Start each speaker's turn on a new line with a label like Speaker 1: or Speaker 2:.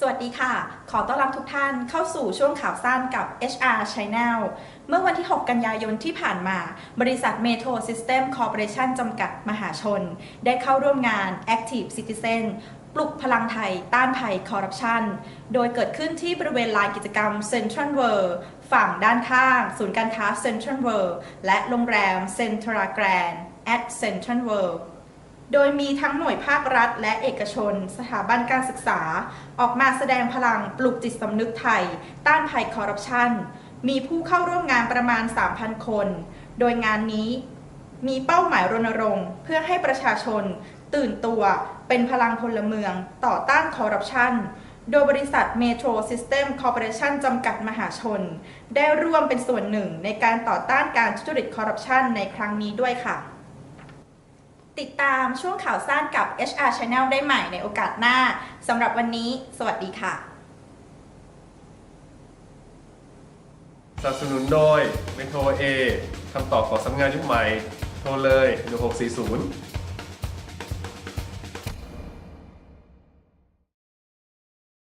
Speaker 1: สวัสดีค่ะ ขอต้อนรับทุกท่านเข้าสู่ช่วงข่าวสั้นกับ HR Channel เมื่อวันที่ 6 กันยายนที่ผ่านมา บริษัท Metro System Corporation จำกัดมหาชน ได้เข้าร่วมงาน Active Citizen ปลุกพลังไทย ต้านภัยคอร์รัปชัน โดยเกิดขึ้นที่บริเวณลานกิจกรรม Central World ฝั่งด้านข้าง ศูนย์การค้า Central World และโรงแรม Centra Grand at Central World โดยมีทั้งหน่วยภาครัฐ และเอกชน สถาบันการศึกษา ออกมาแสดงพลังปลุกจิตสำนึกไทย ต้านภัยคอร์รัปชัน มีผู้เข้าร่วมงานประมาณ 3,000 คน โดยงานนี้มีเป้าหมายรณรงค์เพื่อให้ประชาชน ตื่นตัวเป็นพลังพลเมืองต่อต้านคอร์รัปชัน โดยบริษัท Metro System Corporation จำกัดมหาชน ได้ร่วมเป็นส่วนหนึ่งในการต่อต้านการทุจริตคอร์รัปชันในครั้งนี้ด้วยค่ะ ติดตามช่วงข่าวสั้นกับ HR Channel ได้ใหม่ในโอกาสหน้าสำหรับวันนี้ สวัสดีค่ะ
Speaker 2: สนับสนุนโดยเมโทรเอคำตอบของสำนักงานยุคใหม่ โทรเลย1640